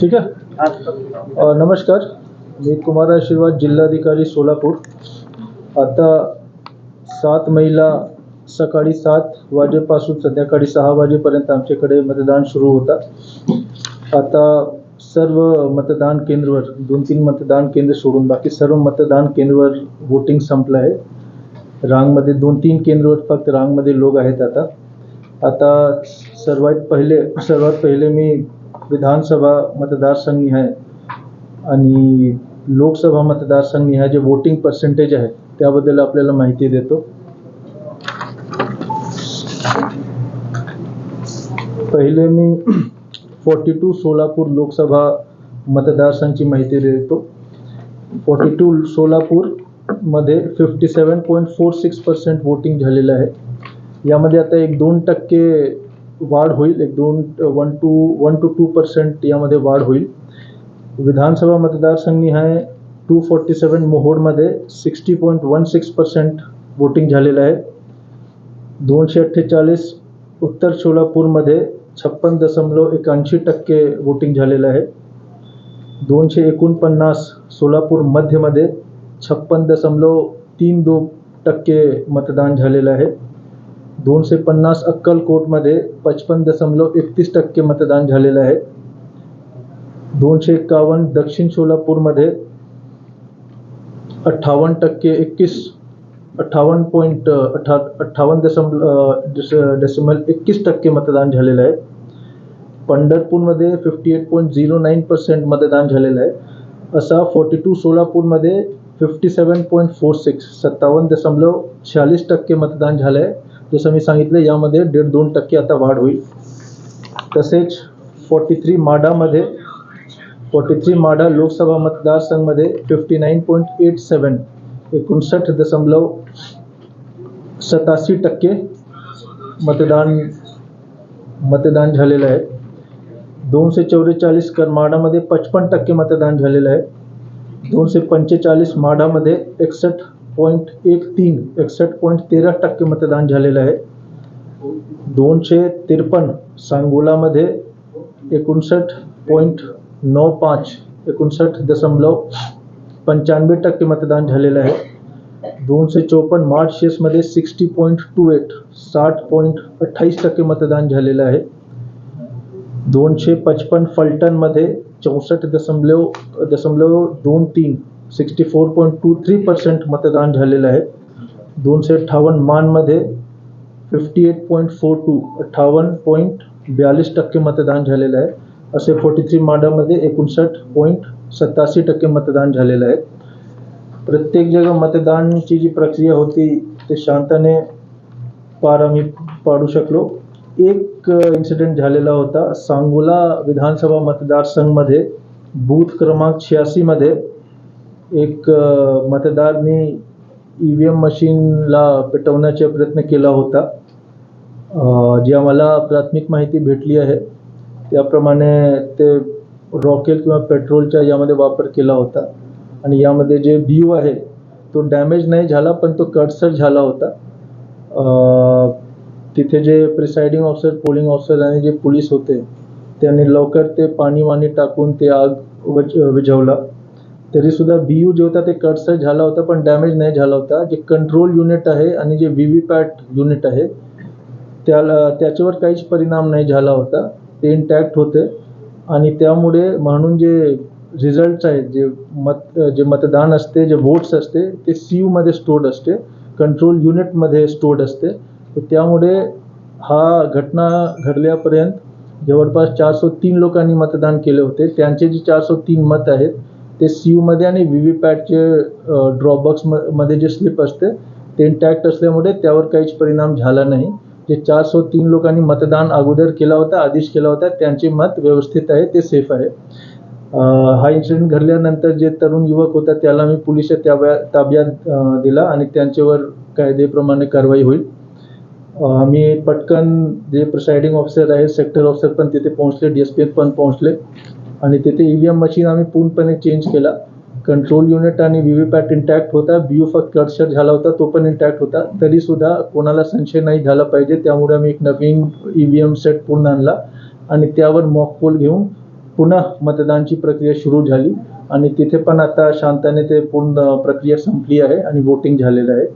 ठीक आहे नमस्कार मी कुमार आशीर्वाद जिल्हाधिकारी सोलापूर. आता सात मेला सकाळी सात वाजेपासून संध्याकाळी सहा वाजेपर्यंत आमच्याकडे मतदान सुरू होता आता सर्व मतदान केंद्रवर दोन तीन मतदान केंद्र सोडून बाकी सर्व मतदान केंद्रवर वोटिंग संपलं आहे. रांगमध्ये दोन तीन केंद्रवर फक्त रांगमध्ये लोक आहेत आता. आता सर्वात पहिले सर्वात पहिले मी विधानसभा मतदारसंघ आहे. आणि लोकसभा मतदारसंघ निहाय जे वोटिंग पर्सेंटेज आहे त्याबद्दल आपल्याला माहिती देतो. पहिले मी फोर्टी टू सोलापूर लोकसभा मतदारसंघची माहिती देतो. फोर्टी टू सोलापूरमध्ये fifty seven point four six percent voting झालेलं आहे. यामध्ये आता एक दोन टक्के वाढ होईल एक दोन one two one two two percent यामध्ये वाढ होईल. विधानसभा मतदारसंघ आहे two forty seven मोहोडमध्ये sixty point one six percent voting झालेलं आहे. दोनशे अठ्ठेचाळीस उत्तर सोलापूरमध्ये छप्पन दशमलव एकाऐंशी टक्के वोटिंग झालेलं आहे. दोनशे एकोणपन्नास सोलापूर मध्यमध्ये छप्पन दशमलव तीन दो टक्के मतदान झालेलं आहे. दोनशे पन्नास अक्कलकोटमध्ये पचपन दशमलव एकतीस टक्के मतदान झालेलं आहे. दोनशे एकावन्न दक्षिण सोलापूरमध्ये अठ्ठावन्न टक्के एकवीस अठ्ठावन्न पॉईंट अठ्ठा अठ्ठावन्न दशमलव दश दशमल एकतीस टक्के मतदान झालेलं आहे. पंढरपूरमध्ये fifty eight point zero nine percent मतदान झालेलं आहे. असा फोर्टी टू सोलापूरमध्ये fifty seven point four six सत्तावन्न दशमलव शहाळीस टक्के मतदान झालं आहे जसं मी सांगितलं यामध्ये दीड दोन टक्के आता वाढ होईल. तसेच फोर्टी थ्री माडामध्ये forty three Madha Lok Sabha मतदारसंघमध्ये fifty nine point eight seven एकोणसठ दशमलव सतासी टक्के मतदान मतदान झालेलं आहे. दोनशे चौवेचाळीस करमाडामध्ये पचपन टक्के मतदान झालेलं आहे. दोनशे पंचेचाळीस माडामध्ये एकसष्ट पॉईंट एक तीन एकसष्ट पॉईंट तेरा टक्के मतदान झालेलं आहे. दोनशे त्रेपन्न सांगोलामध्ये एकोणसठ पॉईंट नऊ पाच एकोणसष्ट दशमलव पंच्याण्णव टक्के मतदान झालेलं आहे. दोनशे चोपन्न मार्चेसमध्ये सिक्स्टी पॉईंट टू एट साठ पॉईंट अठ्ठावीस टक्के मतदान झालेलं आहे. दोनशे पचपन फलटणमध्ये चौसष्ट दशमलव दशमलव दोन तीन sixty four point two three percent मतदान झालेलं आहे. दोनशे अठ्ठावन्न मानमध्ये fifty eight point four two अठ्ठावन्न पॉईंट ब्याळीस टक्के मतदान झालेलं आहे. असे फोर्टी थ्री माडामध्ये एकोणसाठ पॉईंट सत्तासी टक्के मतदान झालेलं आहे. प्रत्येक जग मतदानची जी प्रक्रिया होती ते शांतने पार आम्ही पाडू शकलो. एक इन्सिडेंट झालेला होता. सांगोला विधानसभा मतदारसंघमध्ये बूथ क्रमांक शहाऐंशीमध्ये एक मतदारने मतदारनी ई व्ही एम मशीनला पेटवण्याचा प्रयत्न केला होता. जी आम्हाला प्राथमिक माहिती भेटली आहे त्याप्रमाणे ते रॉकेल किंवा पेट्रोलचा यामध्ये वापर केला होता. आणि यामध्ये जे व्ह्यू आहे तो डॅमेज नाही झाला पण तो कटसर झाला होता. तिथे जे प्रिसाइडिंग ऑफिसर पोलिंग ऑफिसर आणि जे पोलीस होते त्यांनी लवकर ते पाणी वाणी टाकून ते आग वज तरी तरीसुद्धा बी यू जे होता ते कटसर झाला होता पण डॅमेज नाही झाला होता. जे कंट्रोल युनिट आहे आणि जे व्ही व्ही पॅट युनिट आहे त्याला त्याच्यावर काहीच परिणाम नाही झाला होता. ते इंटॅक्ट होते. आणि त्यामुळे म्हणून जे रिझल्ट्स आहेत जे मत जे मतदान असते जे वोट्स असते ते सी यूमध्ये स्टोर्ड असते. कंट्रोल युनिटमध्ये स्टोर्ड असते. तर त्यामुळे हा घटना घडल्यापर्यंत जवळपास चारशे तीन लोकांनी मतदान केले होते. त्यांचे जे चारशे तीन मत आहेत ते सी यूमध्ये आणि व्ही व्ही पॅटचे ड्रॉबॉक्स म मध्ये जे स्लिप असते ते इंटॅक्ट असल्यामुळे त्यावर काहीच परिणाम झाला नाही. जे चार सो तीन लोकांनी मतदान अगोदर केला होता आदेश केला होता त्यांचे मत व्यवस्थित आहे ते सेफ आहे. हा इन्सिडेंट घडल्यानंतर जे तरुण युवक होता त्याला मी पोलीस ताब्या ताब्यात दिला आणि त्यांच्यावर कायदेप्रमाणे कारवाई होईल. मी पटकन जे प्रिसाइडिंग ऑफिसर आहे सेक्टर ऑफिसर पण तिथे पोहोचले डी एस पी पण पोहोचले. आणि तिथे ई व्ही एम मशीन आम्ही पूर्णपणे चेंज केला. कंट्रोल युनिट आणि व्ही व्ही पॅट इंटॅक्ट होता. बी यू फक्त कटशट झाला होता तो पण इंटॅक्ट होता. तरीसुद्धा कोणाला संशय नाही झाला पाहिजे. त्यामुळे आम्ही एक नवीन ई व्ही एम सेट पूर्ण आणला आणि त्यावर मॉक पोल घेऊन पुन्हा मतदानची प्रक्रिया सुरू झाली. आणि तिथे पण आता शांततेने ते पूर्ण प्रक्रिया संपली आहे आणि वोटिंग झालेलं आहे.